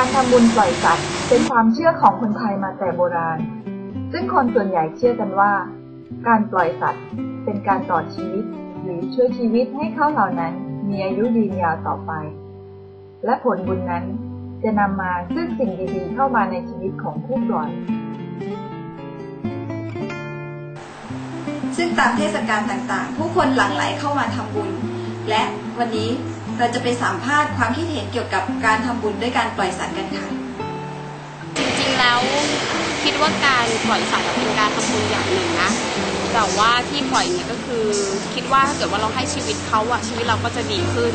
การทำบุญปล่อยสัตว์เป็นความเชื่อของคนไทยมาแต่โบราณ ซึ่งคนส่วนใหญ่เชื่อกันว่า การปล่อยสัตว์เป็นการต่อชีวิต หรือช่วยชีวิตให้เขาเหล่านั้นมีอายุยืนยาวต่อไป และผลบุญนั้นจะนำมาซึ่งสิ่งดีๆเข้ามาในชีวิตของผู้ปล่อยซึ่งตามเทศกาลต่างๆ ผู้คนหลั่งไหลเข้ามาทำบุญ และวันนี้ เราจะไปสัมภาษณ์ความคิดเห็นเกี่ยวกับการทำบุญด้วยการปล่อยสัตว์กันค่ะ จริงๆแล้วคิดว่าการปล่อยสัตว์เป็นการทำบุญอย่างหนึ่งนะ แต่ว่าที่ปล่อยเนี่ยก็คือ คิดว่าถ้าเกิดว่าเราให้ชีวิตเขาอะชีวิตเราก็จะดีขึ้น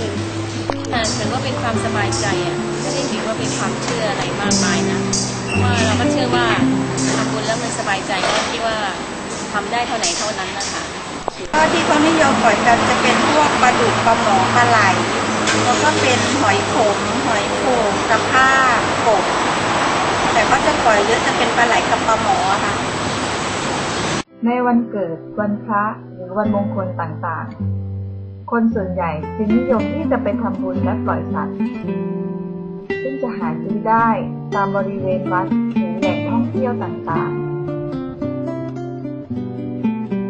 อ่าถือว่าเป็นความสบายใจอะไม่ได้ถือว่าเป็นความเชื่ออะไรมากมายนะเพราะว่าเราก็เชื่อว่าทำบุญแล้วมันสบายใจก็ที่ว่าทำได้เท่าไหนเท่านั้นนะคะก็ที่เขานิยมปล่อยกันจะเป็นพวกปลาดุกปลาหมอปลาไหล แล้วก็เป็นหอยขมหอยโข่งตะภากบแต่ก็จะปล่อยเยอะจะเป็นปลาไหลกับปลาหมอค่ะ ในวันเกิดวันพระหรือวันมงคลต่างๆ คนส่วนใหญ่จึงนิยมที่จะไปทำบุญและปล่อยสัตว์ซึ่งจะหาซื้อได้ตามบริเวณวัดหรือแหล่งท่องเที่ยวต่างๆ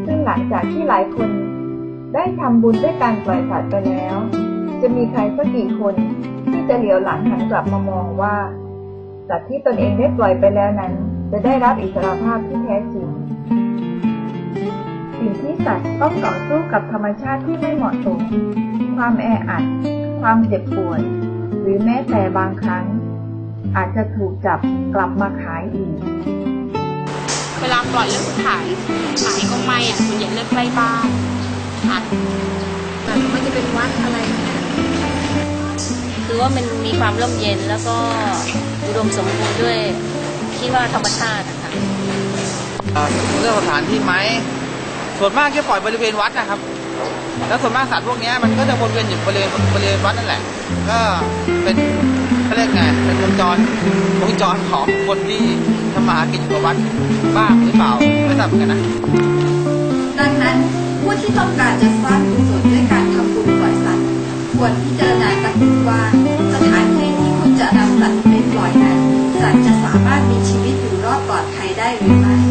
ซึ่งหลังจากที่หลายคนได้ทำบุญด้วยการปล่อยสัตว์ไปแล้ว จะมีใครสักกี่คนที่จะเหลียวหลังหันกลับมามองว่าสัตว์ที่ตนเองได้ปล่อยไปแล้วนั้น จะได้รับอิสรภาพที่แท้จริง สิ่งที่สัตว์ต้องต่อสู้กับธรรมชาติที่ไม่เหมาะสม ความแออัด ความเจ็บป่วย หรือแม้แต่บางครั้ง อาจจะถูกจับกลับมาขายอีก เวลาปล่อยเลือกขายขายก็ไม่อะส่วนใหญ่เลือกใกล้บ้านค่ะแต่ไม่จะเป็นวัดอะไร คือว่ามันมีความร่มเย็นแล้วก็อุดมสมบูรณ์ด้วยที่ว่าธรรมชาตินะคะเอ่อเรื่องสถานที่ไหมส่วนมากจะปล่อยบริเวณวัดนะครับ แล้วส่วนมากสัตว์พวกเนี้ยมันก็จะวนเวียนอยู่บริเวณบริเวณวัดนั่นแหละ ก็เป็นเขาเรียกไงเป็นวงจรวงจรของคนที่ทำมาหากินอยู่กับวัดบ้างหรือเปล่าไม่ทราบเหมือนกันนะ ดังนั้นผู้ที่ต้องการจะสร้างกุศลด้วยการทำบุญปล่อยสัตว์ควรพิจารณาสักนิดว่า มีชีวิตอยู่รอดปลอดภัยได้หรือไม่